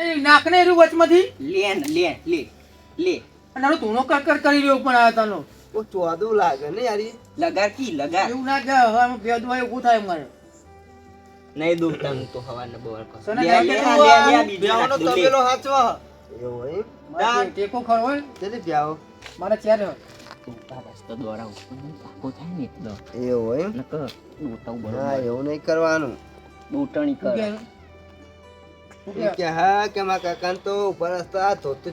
એ નાકને એરું વચમાંથી? લે લે લે લે. અને આનો ધૂણો કરકર કરી રહ્યો પણ આ તનો. ઓ ચોદું લાગે ને યારી. લગા કી લગા એવું ના કે હવે આમાં બે દુઆ ઊભું થાય મારે. નહીં દુખ હું તો હવારને બહાર કો સોના લે, લે, લે, આ? લે, બીજું બેવાનો નાખ દો, લે. તબેલો હાચવો. એવું એમ? મારે ટેકો ખરો હોય? તેથી બ્યાવો મારે ચારે હોય. દોડતા રસ્તો દોડાવું. પાકો થાય ને એકદમ. એવું એમ? નકર દોડતા બરોબર. એવું નહીં કરવાનું. દોટણી કર. કે હા કે મારા કાકા તો ઉપર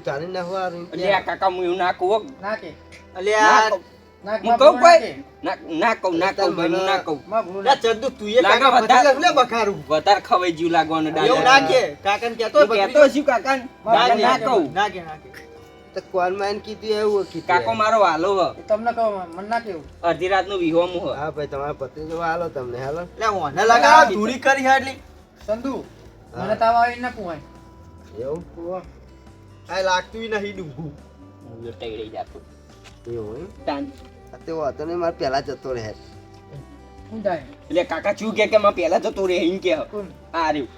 ચાલી કાકા હું એવું હો. હું કહું ના કહું ના કહું ભાઈ, ના કહું. ના ચંદુ તું એ કાકા વધારે. ભત્રીજા બખારું. વધારે ખવાઈ જ્યું લાગવાનું એવું. કાકાને કહેતો કહેતો? ના, કહું. તો માં કીધું એવું કાકો મારો હાલો હ. એ તમને કહો મને ના કેવું અડધી રાતનું હ. હા ભાઈ તમારા પત્રી હાલો તમને હાલો. એટલે ઓને લગાવો ધૂરી કરી એટલી સંધુ હા. મને તાવ આવી ના કુવાય એવું આ લાગતું નહીં ડૂબું હું તો ટેડી જાતો. એવું તાન. તેવો હતો ને મારે પહેલા જતો રહે. એટલે કાકા શું કે કે માં પહેલા જતો રે એમ કે. આ રહ્યું.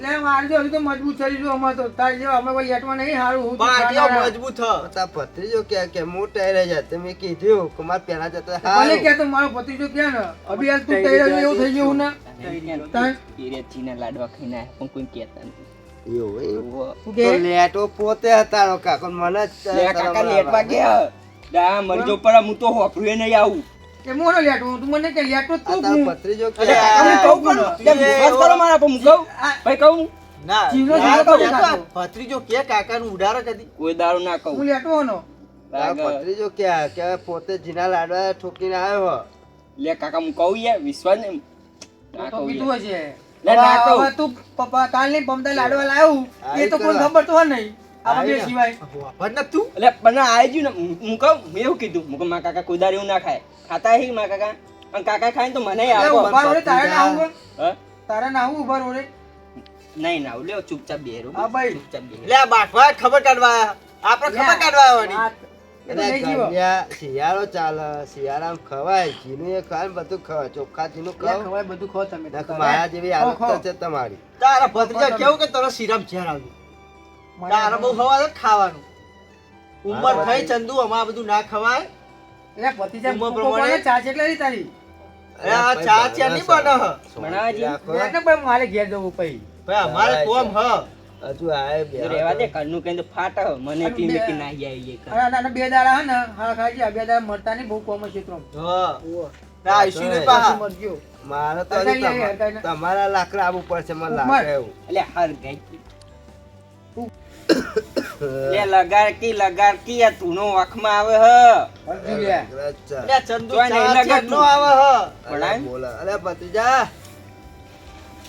એટલે મારે હજી તો મજબૂત થઈ જો અમારે તો. તાર જો અમે કોઈ યટમાં નહીં સારું હું તો પાટીઓ મજબૂત થ તા ભત્રીજો કે કે મોટા રહે જા તે મેં કીધું કે મારે પહેલા જતો ભલે કે તો મારો ભત્રીજો કે ને અભી હાલ તું તૈયાર એવું થઈ ગયું ને? તાન. હીરેજીના લાડવા ખાઈને પણ કોઈ કહેતા નથી. એવું એમ તો લેટો પોતે હતા કાકો મને જ લે કાકા લેટવા ગયા. દા મરજો પર હું તો હોફરું નહીં આવું. કે મોનો લેટો તું મને કે લેટો તું તારો હું. ભત્રીજો કે અરે કહું પણ તું કેમ કરો મારા પર હું ભાઈ કહું ના જીવનો ના, જીવનો તો કહું? એ તો કાકો. ભત્રીજો કે કાકાનું ઉડાડે કદી કોઈ દારૂ ના હું લેટો હોનો? ભત્રીજો કે કે પોતે જીના લાડવા ઠોકીને આવ્યો. હો. લે કાકા હું કહું યાર વિશ્વાસ ને ના તો કહું કીધું હશે. લે, ના કહું. તું પપ્પા કાલની પમતા લાડવા લાવ્યું એ તો કોઈ ખબર તો નહીં. કાકા કોઈ ના ખાય. ખાતા કાકા? અને કાકા ખાય ને તો મને તારે હા? તારે ના આવું ઊભા રે. નહીં ના લ્યો ચૂપચાપ બેરો હા, ભાઈ. ચૂપચાપ બેરો ખબર કાઢવા. આપણે ખબર કાઢવા શિયાળો ચાલે શિયાળા ખવાય ઘીનું એ ખાય ને બધું ખવાય. ચોખ્ખા ઘીનું લે, ખવાય બધું ખો તમે. માયા જેવી ખાઓ. છે તમારી. તારા ભત્રીજા કેવું કે તારો સિરપ ઝેર આવ્યું તારા બહુ ખવાય ખાવાનું. ઉંમર થઈ ચંદુ અમાર બધું ના ખવાય. એટલે ભતીજા ઉંમર પ્રમાણે- ચા છે એટલે તારી? અરે આ ચા ચા નહીં બને હ. ભાઈ મારે ઘેર જવું પછી ભાઈ અમારે કોમ હ. હજુ આય બે રેવા દે ઘરનું કઈ ફાટ. મને અને મીકી બે- કે નાહી આવી અરે ના બે દાડા હે ને હા ખાઈ ગયા બે દાડા મરતા નહીં બહુ કોમ છે ત્રણ. હ. ના આઈશું નહીં પાહા. મરજો મારે તો આવી. તમારા લાકડા આવવું પડશે મને લાગે એવું. એટલે હર ગઈ. લે લગાર કી લગાર કી આ તુનો વખમાં આવે હ. લે. અરે ચંદુ ચા નો આવે હ પડાય? બોલા. અરે ભત્રીજા.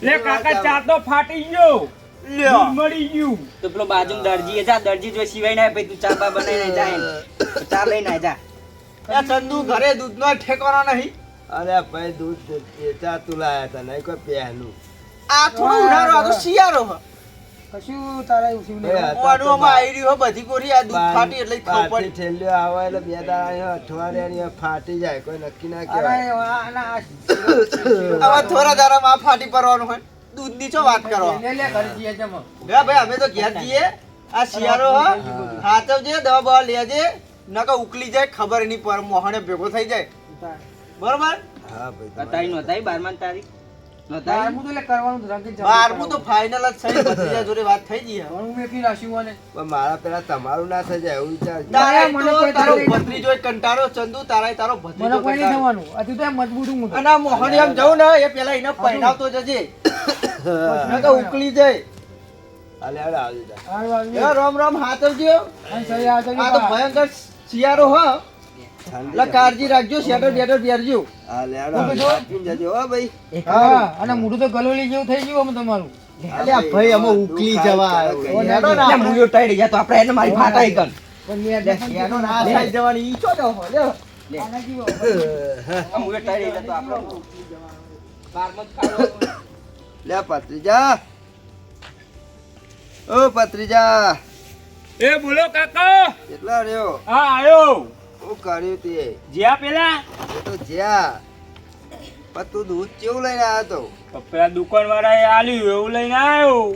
લે કાકા ચા તો ફાટી ગયો. લ્યો. મળી ગયું. તો પેલો બાજુ દરજી જા દરજી જો સિવાય ના પછી તું ચા બા બનાવીને જાય ચા લઈને આય જા. એ ચંદુ ઘરે દૂધનો ઠેકાણો નહીં. અરે ભાઈ દૂધ ચા તું લાયા તા નહીં કોઈ પહેલું. આ થોડું આ તો શિયાળો હ. કશું તારા એવું આવી રહ્યું બધી કોરી આ દૂધ ફાટી એટલે ખાવું પાર્ટી આવે એટલે બે દાડા અઠવાડિયાની ફાટી જાય કોઈ નક્કી ના કહેવાય આ આવા થોડા દાડામાં ફાટી પડવાનું હોય દૂધની ચો વાત કરો લે લે ઘરે જઈએ જમો. ભાઈ અમે તો ઘેર જઈએ આ શિયાળો હાચવજે દવા બવા લેજે નકર ઉકલી જાય ખબર નહીં પર મોહણે ભેગો થઈ જાય બરોબર હા ભાઈ તારી તારીખ બારમું તો લે કરવાનું રંગીન બારમું તો ફાઇનલ જ થઈ ભત્રીજા જોડે વાત થઈ ગઈ હે. ઘણું મેકી રાખ્યું અને પણ મારા પેલા તમારું ના થઈ જાય એવું વિચાર. તારા મને કોઈ તારો ભત્રીજો કંટાળો ચંદુ તારા તારો મને કોઈ નહીં થવાનું. હજુ તો એમ મજબૂત હું અને જવું ને એ પેલા એને પહેરાવતો જજે. ઉકલી જાય. રામ રામ હાથવજો આવજો. ભયંકર શિયાળો હ. એટલે કાળજી રાખજો શેટર બેટર પહેરજો હો ભાઈ. હા અને મોઢું તો ગલોલી જેવું થઈ ગયું અમે તમારું. અલ્યા ભાઈ અમે ઉકલી જવા આવ્યો હેડો ને એટલે આપણે. મૂળિયો તો આપણે એને મારી ફાટા ઈ કર. પણ મે લે, ના થઈ જવાની ઈ ચો જાઓ, લ્યો. આના જેવો. આ મૂળિયો ટાળી તો આપણે બારમો જ ખાવાનું. લે પત્રીજા. ઓ પત્રીજા. એ બોલો કાકા. કેટલા રહ્યો? હા આયો. હું કર્યું તે? જ્યાં પેલા? એ તો જ્યાં. પણ તું દૂધ કેવું લઈને આવ્યો તો? પેલા દુકાન આલ્યું એવું લઈને આવ્યો.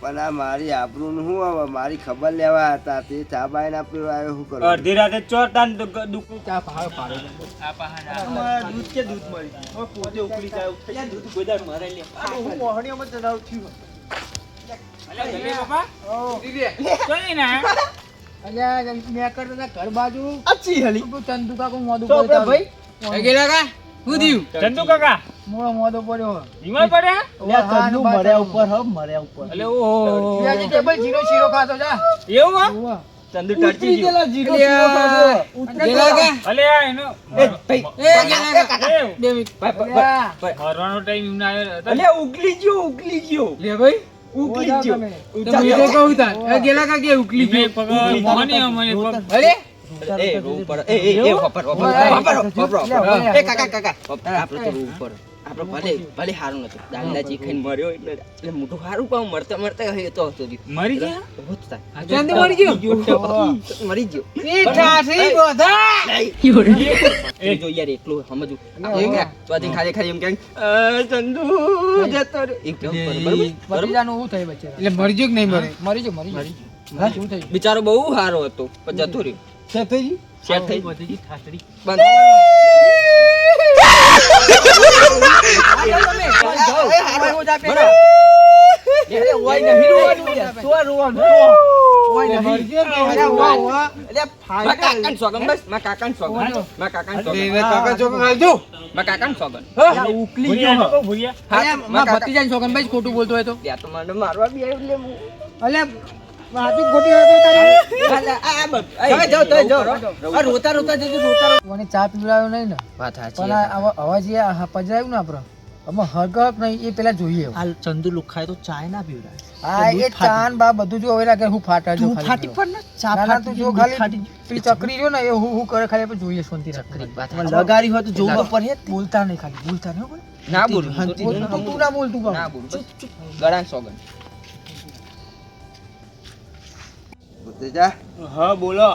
પણ આ મારી આબરૂ શું હવે મારી ખબર લેવા હતા. તે ચા બાય ના પીવાયો શું કરું અડધી રાતે ચોરતા ને દુક- દુક- અમારા દૂધ કે દૂધ મળી? હવે પોતે ઉકળી જાય એવું દૂધ કોઈ દાડો લે. હું મોહણીઓમાં જનાવર થયું. અલ્યા, જલ્દી બાપા. ચોરી ના. અલ્યા મેં કરતો ઘર બાજુ. આ હલી. તું ચંદુ કાકુ મોઢું તો ભાઈ ગયેલા કા? શું થયું? ચંદુ કાકા? મોડો મોઢો પડ્યો. બીમાર પડ્યા? લ્યા, ચંદુ મર્યા ઉપર હો, મર્યા ઉપર. અલે ઓહો. પિયાજી ટેબલ જીરો શીરો ખાતો જા. એવું હા? ચંદુ ટરચી ગયો. જીરો શીરો ખાધો. ગયેલા કા? અલે એનો એ, ભાઈ, એ ગયેલા કા? બે મિનિટ. ભાઈ, ભાઈ, ભાઈ. મરવાનો ટાઈમ એમને આવ્યો અલ્યા, ઉકલી ગયો ઉકલી ગયો. લે ભાઈ. ઉકલી ગયો. તો. એ કા કે ઉકલી મોહની અમને અરે એ, ઉપર. એ, એ. એ, કાકા, કાકા. આપણે તો ઉપર. આપણે ભલે ભલે સારું નતું. દાદાજી ખાઈને મર્યો એટલે એટલે મોટું સારું પણ મરતા મરતા એ તો હતો મરી ગયા? મરી ગયો? મરી ગયો. એ ઠાઠી બધા. એ જો યાર એકલું સમજુ ચોથી ખાલી ખાલી એમ કે ચંદુ જતો એક બરોબર? બરોબર? શું થયું વચ્ચે? એટલે મરી ગયો કે નહીં મરે? મરી ગયો, મરી ગયો. હા? બિચારો બહુ સારો હતો પણ જતો રહ્યો. છે થઈ ગઈ? સેટ થઈ બધી ઠાસડી બંધ. ખોટું બોલતો હોય તો ત્યાં તો મને મારવા બી અલ્યા વાતું ખોટી હોય તો તારી આ- આ- આ બધું. એ, તમે જાઓ, તમે જાઓ. રહો, રહો. આ રોતા રોતા જજો રોતા રોતા. ચા પીવડાવ્યો નહીં ને? વાત સાચી પણ આ આવા- અવાજ એ આ પજરાયું ને આપણે. આમાં હરકત નહીં એ પેલા જોઈએ આ ચંદુ લુખાય તો ચાય ના પીવડાય હા એ ચાન બા બધું જો હવે લાગે હું ફાટા જો ખાલી ફાટી પેલો. ને ચા ના ના ફાટી તું જો ખાલી પેલી ચકરી જો ને એ હું હું કરે ખાલી આપણે જોઈએ શાંતિ રાખી વાત લગાડી હોય તો જોવું પડે બોલતા નહીં ખાલી બોલતા નહીં ના બોલ તું ના બોલ તું ના સોગન ભત્રીજા, હા બોલો.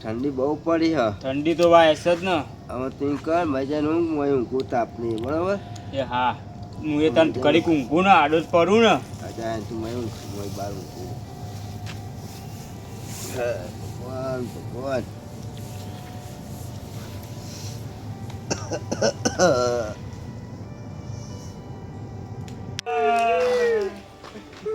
ઠંડી બહુ પડી હ. ઠંડી તો ભાઈ હશે જ ને. હવે તું કર મજા નું મોય ઊંઘું તાપની બરોબર? એ હા હું એ તને કરી ઊંઘું ને આડો જ પડું ને. અજા તું મોય ઊંઘું મોય બાર ઊંઘું. ભગવાન ભગવાન.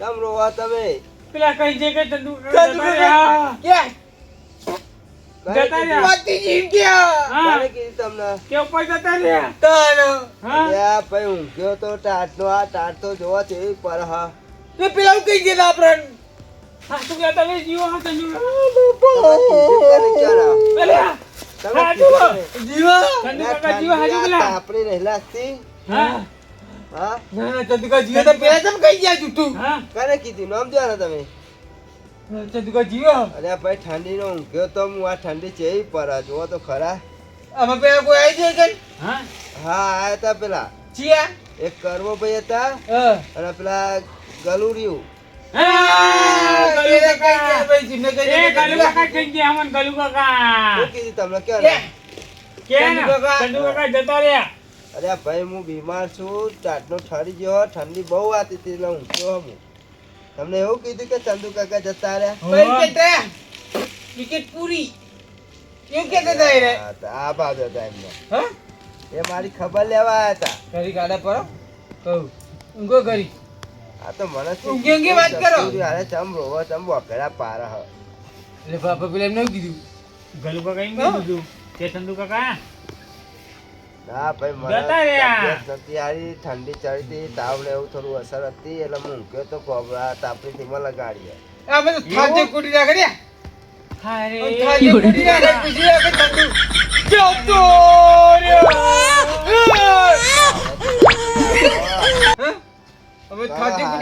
કેમ રોવા તમે પેલા કઈ જે કે તંદુ જતા રહ્યા. હા, કીધું તમને કે ઉપર જતા રહ્યા. હા? ભાઈ ઊંઘ્યો તો ટાટનો આ ટાટ તો જોવો છે પર હા હા, શું કહેતા હતા? જીવો આપણે ચંદુ કાકા. તમે કીધું કે ક્યાં ના? અલ્યા, તમે હા, કીધું જીવો. કે ના, પેલા. હા, હા? હા. કીધું? નામ દો ને તમે? અલ્યા ભાઈ ઠંડીનો ઊંઘ્યો તો હું આ ઠંડી છે પર જોવો તો ખરા. હા? હા આયા તા પેલા. એક કરવો ભાઈ હતા અને પેલા ગલુરિયું ગલુ કાકા. એ ગલુ કાકા થઈ ગયા તમને? કે? કાકા જતા રહ્યા. અરે ભાઈ હું બીમાર છું ચાટનો ઠરી ગયો ઠંડી બહુ આતી હતી એટલે ઊંઘ્યો હું તમને એવું કીધું કે ચંદુ કાકા જતા રહ્યા? હા, તો આ બાજુ હતા એમને. એ મારી ખબર લેવા આવ્યા હતા. આ તો મને શું ઊંઘી ઊંઘી વાત કરો. જતું. અરે ચમ રોવો ચમ વકડા પારા હ. ગલુ કાકા એમ કીધું હતું કે ચંદુ કાકા ના ભાઈ મને હારી, ઠંડી ચડી હતી તાવ ને એવું થોડું અસર હતી એટલે હું ઊંઘ્યો તો કોબરા તાપડી થી મને લગાડીએ ચાલો, થાકી હાથે કૂટી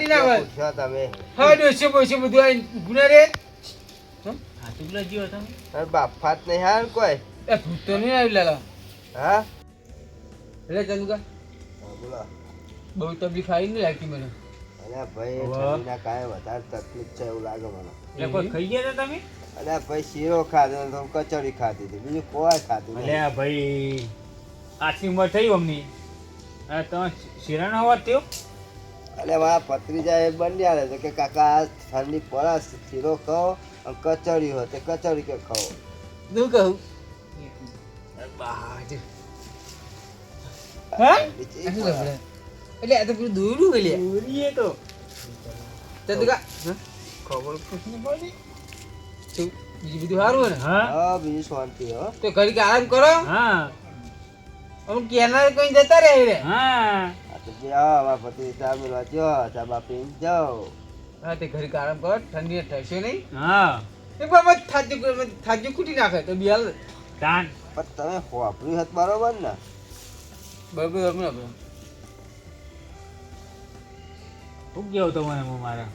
ના હોય પૂછ્યો તમે હા ડોસે બોસે બધું આઈ ગુના રે હાથુકલા જીવો તમે. નહીં હાર કોઈ. એ ભૂત તો નહીં આવી લાલા. હા? એટલે ચંદુકા બોલા. બહુ તકલીફ આવી નહીં લાગતી મને. અરે ભાઈ. ઠંડીના કાંઈ વધારે તકલીફ છે એવું લાગે મને. એટલે કોઈ ખાઈ ગયા હતા તમે? અરે ભાઈ શીરો ખાધો તો કચોરી ખાધી હતી બીજું કોઈ ખાધું અરે ભાઈ આટલી ઉંમર થઈ અમની. અરે તમે શિરાનો અવાજ થયો? અરે મારા ભત્રીજા એ બન્યા તો કે કાકા આ ઠંડી પડે શીરો ખાઓ અને કચોરી હોય તે કચોરી કે ખાઓ. શું કહું? હા? એટલે આ તો પેલું દોર્યું કે દોરીએ તો. ચંદુકા ખબર પૂછને પડી. શું બીજું બધું સારું હોય ને? હા. હા બીજું શાંતિ હો. તો ઘડીક આરામ કરો? હા. અમુક કેનારે કઈ જતા રહે રે? હા. આ તો જે હા મારા પતિ ચા મેળવા જો ચા બાપી જાઓ. હા તે ઘડીક આરામ કરો ઠંડી થશે નહીં. હા. એ બાબા થાજી થાજી કૂટી નાખે તો બિયાલ તાન. પણ તમે વાપર્યું હતું બરોબર ને. બરાબર આપણે શું કેવું તમારે હું મારા?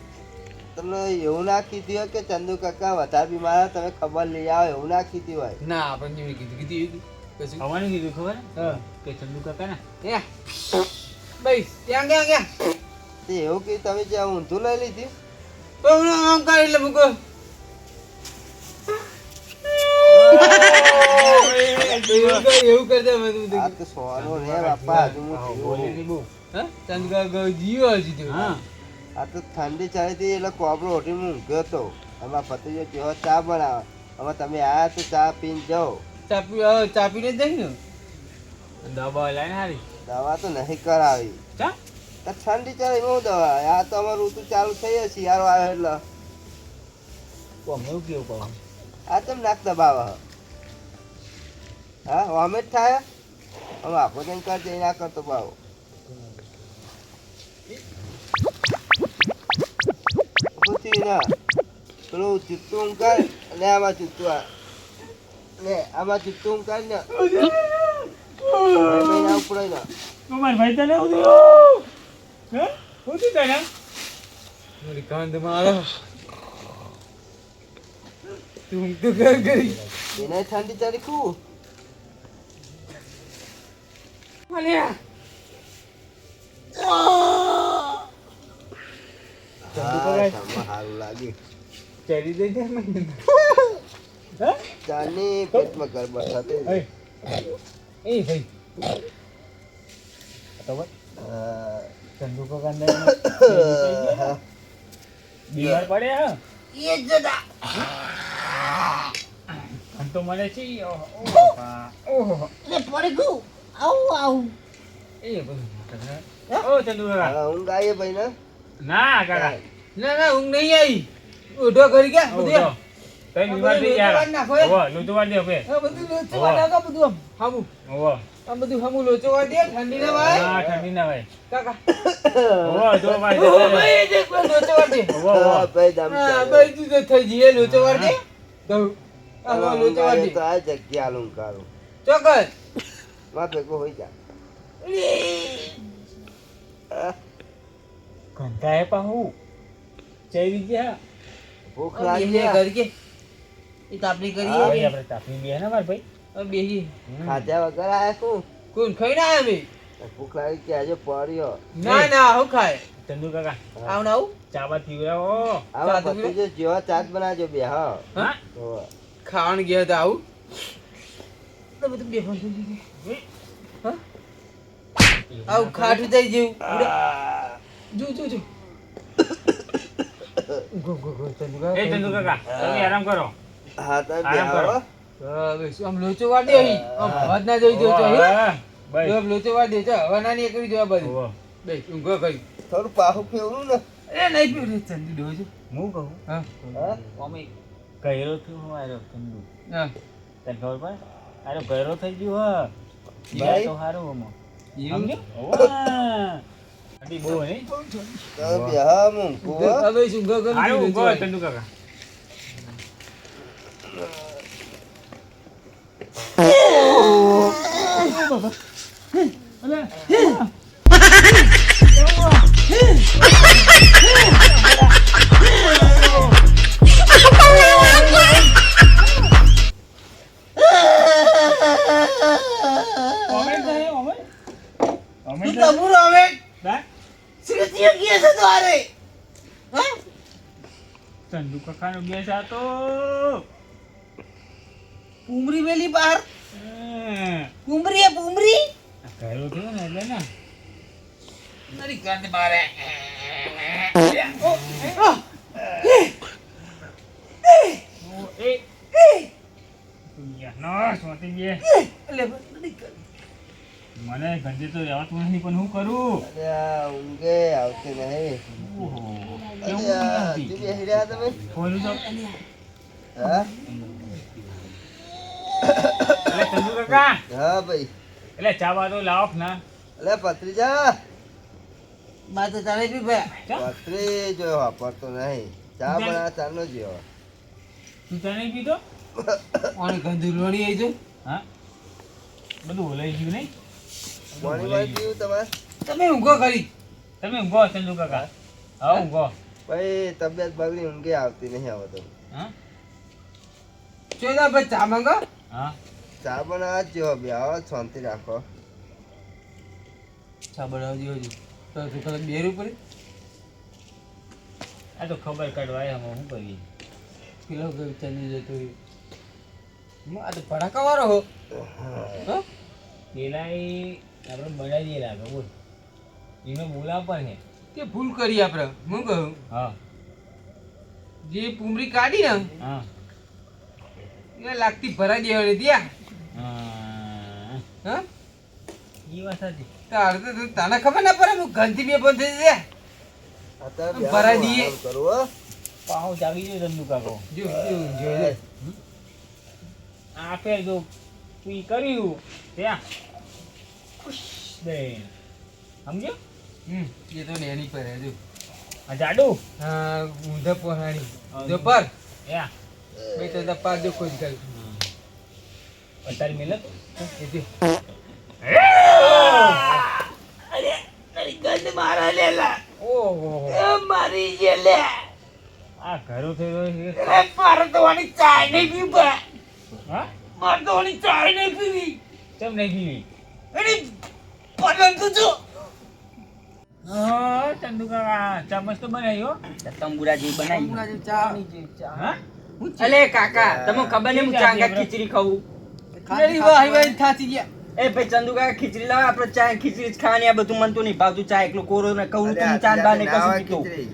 તમને એવું ના કીધું હોય કે ચંદુ કાકા વધારે બીમાર હોય, તમે ખબર લઈ આવો એવું ના કીધું હોય. ના આપણને એવી કીધું. કીધું કશું ખવાનું કીધું ખબર? હા. કે ચંદુ કાકા ને એ. બસ ત્યાં ગયા ગયા. તે એવું કીધું તમે જે ઊંધું લઈ લીધી. તો હું આમ કરી એટલે મૂકો આ આ ઠંડી ચાલી હતી એટલે કોબરો ઓઢી હું ઊંઘ્યો હતો અમારા પતિજો કેવો ચા બનાવે હવે તમે આયા તો ચા પીને જાઓ ચાપીને જ જઈ ને દવા લઈને હારી દવા તો નહીં કરાવી. ચા ઠંડી ચાલે હું દવા આ તો અમારું ઋતુ ચાલુ થઈ જશે યાર આવે એટલે કોમ એવું કેવું કહો આ તમે નાક દબાવે હે? અમે જ થાય? હવે આપણે જઈને કરજે ના કરતો ભાવ શું ના પેલું ચૂતું કર ને આમાં ચૂતું આ. ને આમાં ચૂતું કર ને. ભાઈ ભાઈ આ ઉપડે ને. મારા ભાઈ તને હે? શું તને? મારી કાંદ મારો. તું તો ઘર કરી એને ઠંડી ચાલી ખૂબ. અલ્યા દઈ દે મને હે ચાની પેટમાં ગરબડ થતી એ એ ભાઈ હા. ચંદુ કાકા ને બીમાર પડે હા જદા તો મને છે ઓહો, ઓહો એ પડી એ આવું ઊંઘ આવીએ ભાઈ ને ના કાકા. ના ના ઊંઘ નહીં આવી. ઉઠો કરી ગયા આવો બધું. તઈ એ. ઓવો દે હવે. બધું ઓવો આ બધું હામું. લોચો દે ઠંડી ના હા ઠંડી ના ભાઈ કાકા. ઓવો જો ભાઈ ઓ જો, જો. ભાઈ દેખ પેલો દે ઓવો ઓવો ભાઈ દમ હા ભાઈ તું તો થઈ જઈએ લોચો વાળી દે. આ તો આ જગ્યા લઉં કાઢું ચોક્કસમાં ભેગો હોઈ જા હા, ઘંટા હે. પાહુ ચરી ગયા? ભૂખ લાગી બેહીએ છે. ઘર એ તાપલી કરીએ આપણે તાપણી બે ને માર ભાઈ બેહી. ખાધા વગર આયા શું? કોણ ખાઈ ના આવે ભૂખ લાગી કે આજે પડ્યો ના ના હું ખાય. ચંદુ કાકા આવ ના આવું. ચાબા પીવડાવો. આવા ચા તો ભત્રીજો જેવા ચાટ બનાવજો બે હા. હા. ખાવાનું ગયા તો આવું. તો બધું બેફાન થઈ ગયું હા આવું ખાટું થઈ ગયું. જો જો જો. ગો ગો ગો ચંદુ એ ચંદુ કાકા તમે આરામ કરો. હા તમે આરામ કરો. હા બસ આમ લોચો વાડી અહીં. આમ હાથ ના જોઈ જોતો અહીં ભાઈ જો આમ લોચો વાડી છે હવા ના નીકળી જવા બાજુ. ઓવો. બેસ ઊંઘો કરી થોડું પાહું પીવું ને. એ નહીં પીવું રે ચંદુ ડોજો હું કહું? હા. હા? અમે કહેરો થયો હું આરો ચંદુ હા. તને ખબર પડે? આરો ગયરો થઈ ગયો હા. ભાઈ? તો સારું હમો એવું સમજ્યો બહુ નહીં તમે બે હા હું ઊંઘું હવે શું લોચો ઊંઘો વાળી. ચંદુ કાકા અલે કાકાનો ગેસ હતો પુમરી વેલી બહાર. પુમરી એ પુમરી? ઘરો થયો ને એટલે ને. નરી ગંધ મારે. તું. મને ગંજી તો રહેવાતું નથી પણ હું કરું? અલ્યા, ઊંઘે આવતી નહીં. નથી. તમે ખોલું તો હા એટલે ચંદુ કાકા હા ભાઈ એટલે ચા બા તો લાવો ના અલે પત્રીજા બા તો તારે બી ભાઈ? પત્રી જો વાપરતો નહીં ચા બનાવ ચાનો જેવો તું ચા નહીં પીધો ઓને આવી છે હા બધું ઓલાઈ ગયું નહીં પાણી વાળી પીવું તમારે તમે ઊંઘો કરી તમે ઊંઘો ચંદુ કાકા હા ઊંઘો ભાઈ તબિયત બગડી ઊંઘે આવતી નહીં આવે તો. હા? ચોદા ભાઈ ચા માંગો. હા. ચા બનાવવા જ જેવો બે આવો શાંતિ રાખો. ચા બનાવજો હજી તો તું કદાચ બે રૂપિયા આ તો ખબર કાઢવા આવ્યા હું શું કરીએ? કિલો કે ચાલી જતો આ તો ભડાકા વાળો હો. હો? પેલા એ આપણે બનાવી દઈએ લાગે બોલ એનો બોલાવ પણ હે. તે ભૂલ કરી આપણે? હું કહું? જે પુમરી કાઢી ને એ લાગતી ભરાઈ દેવાની ત્યાં તારે તો તને તને ખબર ના પડે હું ગંધી બે બંધ થઈ જાય ભરાઈ દઈએ. આરામ કરો હો. પાહો જાગી ગયો ચંદુ કાકો. જો જો જો લે. આ ફેર જો ઈ કર્યું ત્યાં ખુશ દે. સમજ્યો? હમ એ તો નેની પર હે જો આ જાડુ? હા ઊંધા પોહાણી. જો પર યા. મેં તો તારા પાર જો ખોજ કરી અત્યારે મિલત એ જો ઓહો. મારી જે લે. આ ઘરો થયો છે. મારતવાની ચાય નહીં પીવા હા? મારતવાની ચાય નહીં પીવી. કેમ નહીં પીવી? અરે જો ચમચ તો બનાવ્યો તંબુરા જેવી બનાવી હા અલે કાકા તમને ખબર નહીં હું ચાંગા ખીચડી ખાઉં. મેરી વાહ વાહ થાતી ગયા. એ ભાઈ ચંદુ ખીચડી લાવે આપણે ચા ખીચડી જ ખાવાની આ બધું મન તો નહીં. ભાવતું ચા એકલો કોરો ને કહું તો ચા બા ને અલ્યા, કશું પીતો. ખીચડી.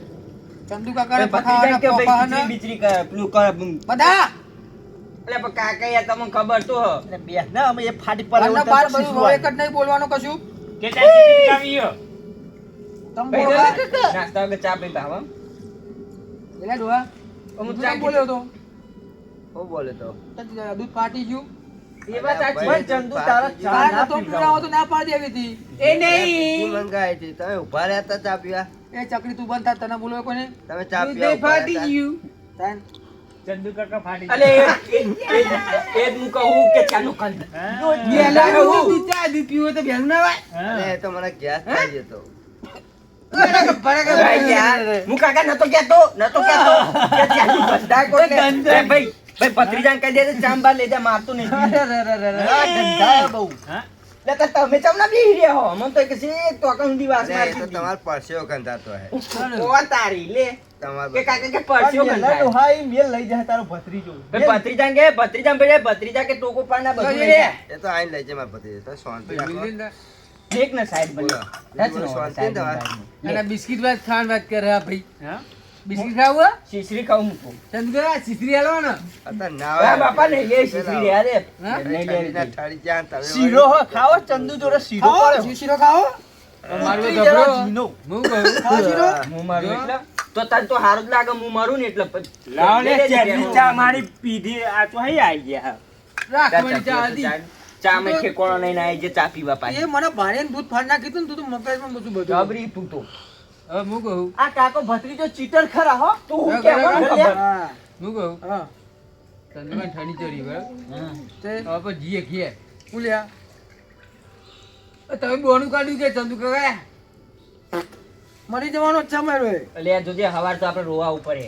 ચંદુ અરે ભત્રીજા કે ભાઈ ખીચડી બીચડી કર, પેલું કર, બધા! એટલે પણ કાકા યાર તમને ખબર તો બે. ના અમે એ ફાટી પર બાર બધું એક જ નહીં બોલવાનું કશું? કે ચા ખીચડી ખાવી નાસ્તા વગર ચા પી ભાવ એટલે ડોહા હું ચા બોલ્યો તો. હું બોલે તો. દૂધ ફાટી ગયું. એ વાત સાચી. ચંદુ તારા ચા ના તો. પીવડાવો. તો ના પાડી દેવી હતી. એ નહીં ચકલી મંગાવી હતી. તમે ઊભા રહ્યા હતા ચા પીવા? એ ચકરી તું બંધ થા તને બોલવા કોને તમે ચા પીવા ફાટી ગયું. તાન. ચંદુ કાકા ફાટી અલે એ- એ- એ જ- હું કહું કે ચાલુ. હા. બેલા હું. ચા દૂધ પીવો તો બેલ ના વાય. અરે, તો મને ગેસ થઈ જતો. હું કાકા નતો કેતો નતો કેતો કે ચાનું ગંધા કોને? એ ભાઈ, ભાઈ ભત્રીજાને કહી દેજે, ચાંબા લઈ જા, મારતો નહીં. ગંધા બહુ. હા? લે તમે ચમ ના બેહી રહ્યા હો? અમને તો કે છે, એક ટોકન સુધી વાસ તો મારતી હતી. તમારો હે ઓવા તારી, લે. તમારો કે કાકા કે પરસ્યો ગંધાય. ડોહા ઈ મેલ લઈ જાય તારો ભત્રીજો ભાઈ ભત્રીજાને કે, ભત્રીજાને ભાઈ, ભત્રીજા કે ટોકો પાના બધું એ તો આઈ લઈ જાય મારા પતિ તો શાંતિ રાખો એક ના સાઈડ બની. બોલો. નો સાઈડ ને તમારે? બની. અને બિસ્કિટ વાત ખાવાની વાત કરે ભાઈ હા? બિસ્કિટ ખાવું? શીશરી હું તો. ચંદુરા શીશરી હાલવા ને અત્યારે ના બાપા ને એ શીશરી રે, હા? લે, લે. ઠળી જાય ને તમે શીરો હો ચંદુ જોડે શીરો ખાઓ પડે શીશીરો ખાઓ મારું ગભરો. હું કહું ખાઓ શીરો હું મારું એટલે તો તને તો હારું જ લાગે હું મારું ને એટલે લાવ ને. ચા મારી પીધી આ તો હઈ આવી ગયા રાખવાની ચા હતી ચા- મે માં કોણ નહીં ના આવી જે ચા પીવા એ મને ભાડે દૂધ ફાડ નાખી તું તું તો મગજમાં બધું બધું. જબરી તું તો. હવે હું કહું? આ કાકો ભત્રીજો ચીટર ખરા હો? તું હું કે મને ખબર? હા. કહું? હા. ચંદુભાઈ ઠંડી ચડી બરાબર તે? હવે જીએ ઘીએ ઉલ્યા તમે બોનું કાઢ્યું કે ચંદુ કાકા? મરી જવાનો જ મારો એટલે જોજે હવાર તો આપણે રોવા ઉપર હે.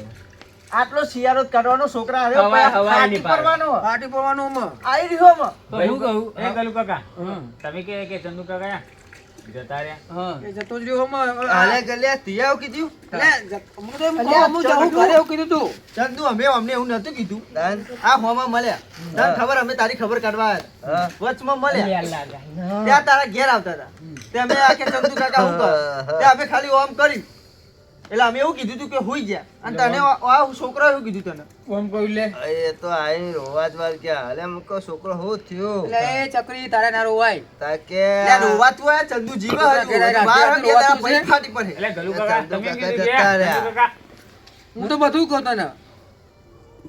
આટલો શિયાળો કરવાનો છોકરા આવ્યો પાર્ટી કરવાનો પાર્ટી કરવાનો આઈ રહ્યો માં તો હું કહું? એ ગલુ કાકા. તમે કે કે ચંદુ કાકા જતા રહ્યા. એ જતો જ રહ્યો હમણાં. હાલે ગલ્યા તી કીધું? અલ્યા, હું તો એમ કહું, અલ્યા, હું ચંદુ. જાઉં એવું કીધું તું. ચંદુ, અમે અમને એવું નતું કીધું. આ હોમાં મળ્યા. તને ખબર અમે તારી ખબર કાઢવા આવ્યા. વચમાં મળ્યા. ત્યાં તારા ઘેર આવતા હતા. તે અમે આ કે ચંદુ કાકા હું કર તે અમે ખાલી ઓમ કર્યું. એટલે અમે એવું કીધું તું કે હોઈ ગયા અને તને આ છોકરો એવું કીધું તને? કોમ કહ્યું લે. એ તો આઈ રોવાજ વાર કે હાલે મુકો છોકરો હું થયો. એટલે એ ચકરી તારા ના રોવાય. તાકે રોવા તું આ ચંદુ જીવે રાતે ગયા રોવાતું. પછી છે? ફાટી પડે એટલે ગલુ કાકા તમે કીધું કે હું તો બધું કહું તને.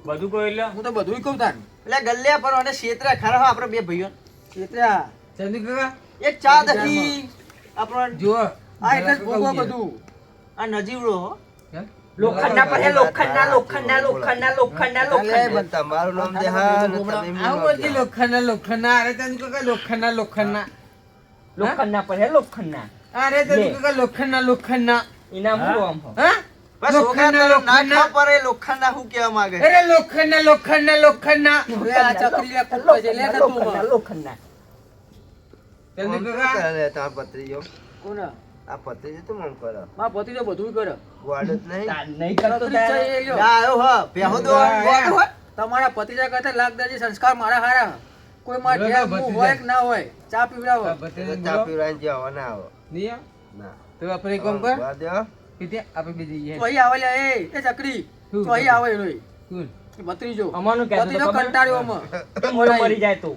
બધું કહું એટલે? હું તો બધું કહું તાન એટલે ગલ્લે પર અને શેતરે ખરા હો આપણે બે ભાઈઓ. છેતર્યા. ચંદુ કાકા? એક ચા દખી. આપણો જો આ એટલે બધું. આ નજીવડો હો. લોખંડના પર લોખંડના લોખંડના લોખંડના લોખંડના લોખંડના તમારું નામ દે હા ને તમે એમનું નામ આવું બધી લોખંડના લોખંડના. અરે ચંદુ કાકા લોખંડના લોખંડના. લોખંડના પર લોખંડના. અરે ચંદુ કાકા લોખંડના લોખંડના. ઇનામ હું આમ હા. બસ લોખંડના લોખંડના. ખબર લોખંડના શું કહેવા માંગે? અરે લોખંડના લોખંડના લોખંડના. હવે આ ચકરી લે કૂદકો છે, લે તું લોખંડના ચંદુ આમ શું કાકા કરે લે તમારો ભત્રીજો? કોને? આ ભત્રીજો તો મમ કરે. મા ભત્રીજો બધું કરે જ નહીં? નહીં કરતો ના, આવ્યો હો પેહો દો વાહ. તમારા ભત્રીજા કરતા લાગદાજી સંસ્કાર મારા હારા કોઈ માં બરાબર, ઘેર મું ભત્રીજા. હોય કે ના હોય ચા પીવડાવો ચા પીવડાવીને જાઓ, ના આવો. નહીં ના. તો આપણે કોમ કર ઊભા દ્યો. પીતે આપણે બીજી એ તો અહીં આવે લે એ એ ચકડી? તો અહીં આવે ઈ. કોણ? ભત્રીજો અમાનો તો ભત્રીજો કંટાળ્યો આમાં. મરી જાય તું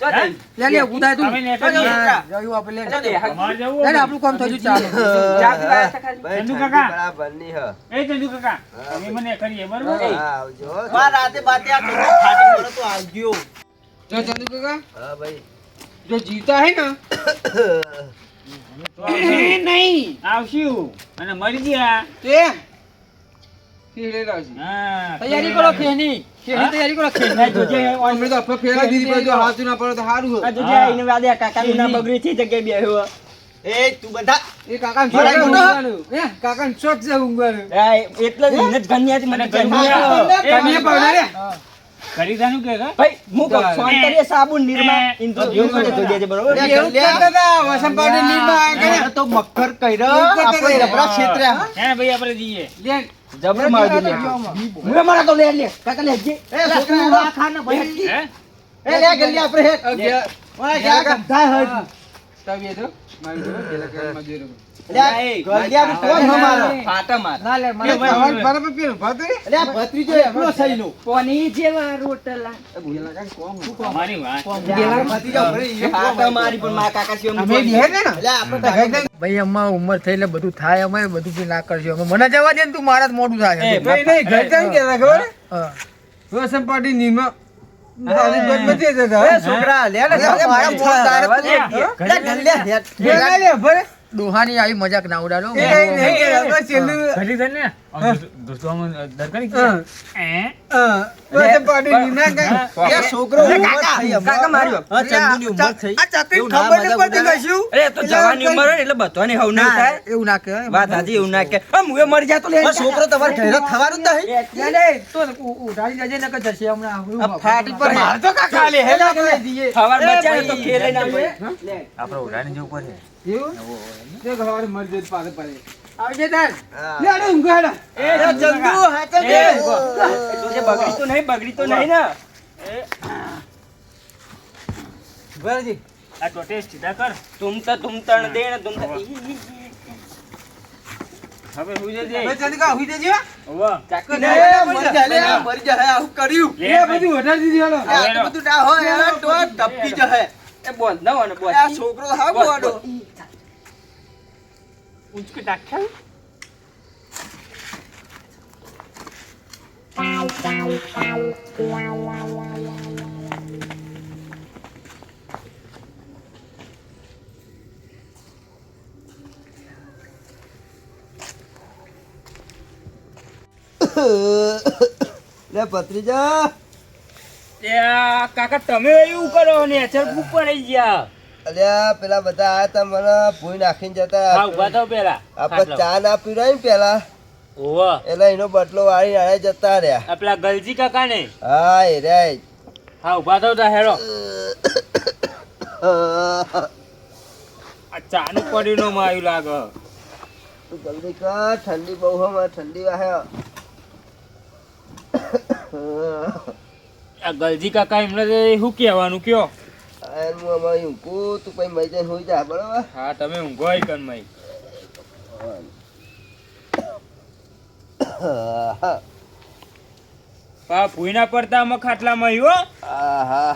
થઈ થઈ. લે, લે, ઉધાય તું. જોયું આપણે લે. આપણું કામ થયું ચાલો. ચંદુ કાકા. હ. એ ચંદુ કાકા તમે મને કરીએ બરોબર? હા, આવજો. રાતે બાતે આ તો ખાટી પડે તો આવજો. જો ચંદુ કાકા. હા, ભાઈ. જો જીતા હે ને. નહીં. આવશું. અને મરી ગયા. તે? તૈયારી કરો ખેની ખેની તૈયારી કરો ખેની જોજે અમે તો આપણે ફેરા દીધી પણ જો હાથું ના પડે તો સારું આ જોજે આ વાદે કાકાનું ના બગડી થી જગ્યાએ બેહ્યો એ તું બધા એ કાકાને મારા શોખ છે ગુનો. ઊંઘવાનું. હે, કાકાને શોખ છે ઊંઘવાનું. એટલે જ એને જ છે મને અને ગલુ ગણ્યા. કાકા. તમે પાવડા રે. ખરીદાનું કે ભાઈ હું ફોન કરીએ સાબુ નિરમા. ઇન તો બરોબર? એવું કરતા હતા, નીરમાં મક્કર કર્યો. આપણે. જબરા હે ભાઈ આપણે જઈએ. લે. જબરું મારી દે હું મારા તો લે લે. કાકા લે જે. એ છોકરા ખાના ભાઈ એ લે ગલ્લી આપણે. હે ઓય ગયા ગધા હા. તો મારી જોડે પેલા કાનમાં જોઈ રહ્યો. લે ગલ્લી આપણે કોણ હમારો ફાટા માર. ના લે મને ભાઈ બરાબર. ભત્રીજો એકલો જેવા રોટલા? અમારી વાત. ભત્રીજો ભરી ફાટા મારી પણ મારા કાકા સિવાય અમે બેહે ને? ને. આપણે તો ભાઈ અમાર ઉંમર થઈ એટલે બધું થાય અમે બધું બી ના કરજો અમે. મને જવા દે ને તું મારા જ મોઢું થાય. ભાઈ નહીં, ઘર કેમ કે ખબર હે? હા. વસંત પાવડે છોકરા લે ને લે, મારા ફોન તારે લે, લે લે, ભલે. ડોહાની આવી મજાક ના ઉડાડો. એ નહીં કે બસ છેલ્લું. ખરીદા ને. દોસ્તો આમ દર કરી હા. હે? હા. વસંત પાવડે નીરના કઈ. એ છોકરો ઉંમર કાકા માર્યો. હા ચંદુની ઉંમર થઈ. આ ચકરી એવું ના ખબર નહીં પડતી કશું? અરે તો જવાની ઉંમર હોય એટલે બધાને હવ ના, થાય. એવું ના વાત એવું કે મરી જાય તો લે છોકરો તમારે ઘરે થવાનું જ નહીં. લે, લે, તો ઉ- ઉઠાડી લેજે નકર જશે હમણાં. ફાટી પર મારે તો કાકા લે, હેલા કરે દીએ. ખબર બચ્યા તો ખેલે ના પડે આપણે ઉડાડી જવું પડે. એવું? તે સવારે મરી જાય તો આવજે તાર. લે, હાલો, ઊંઘો, એ ચંદુ હાચે એ, તો બગડી તો નહીં બગડી તો નહીં ને. ભરજી. આ તો ટેસ્ટ સીધા કર. તુમ તો તુમ તણ દે ને. તુમ તો. હવે. હુઈ જજે. હવે ચાલી હુઈ જજો. વાહ ચાકી એ ના મરી જા લે. આ મરી જા હે આવું કર્યું. એ બધું વધારી દીધી, હાલો. એ બધું ના હોય એ તો ટપકી જશે એ બોલ ના બોલ. આ છોકરો તો હાવ ગોડો ઉચકી નાખ્યા લે ભત્રીજા એ આ કાકા તમે એવું કરો ને અચર ઉપર આવી ગયા અલ્યા પેલા બધા આયા તા મને ભૂઈ નાખીને હા જતા ઊભા થાવ પેલા. આપણે ચા ના પીવડાવી ને પેલા. ઓવા એટલે એનો બટલો વાળી નાળે જતા રહ્યા. આ પેલા ગલજી કાકા ને હા એ રે હા ઊભા થાવ તા હેરો આ ચાનું પડ્યું નો માં આવ્યું લાગે જલ્દી કર ઠંડી બહુ હો ઠંડી વાહે. આ ગલજી કાકા એમને શું કહેવાનું કયો? આ હું અમારે ઊંઘું તું પછી મઈ જઈને હોઈ જા બરાબર? હા તમે ઊંઘો ય કન મય. પા ભૂઈના પડતા અમે ખાટલામાં આવ્યો હા હા.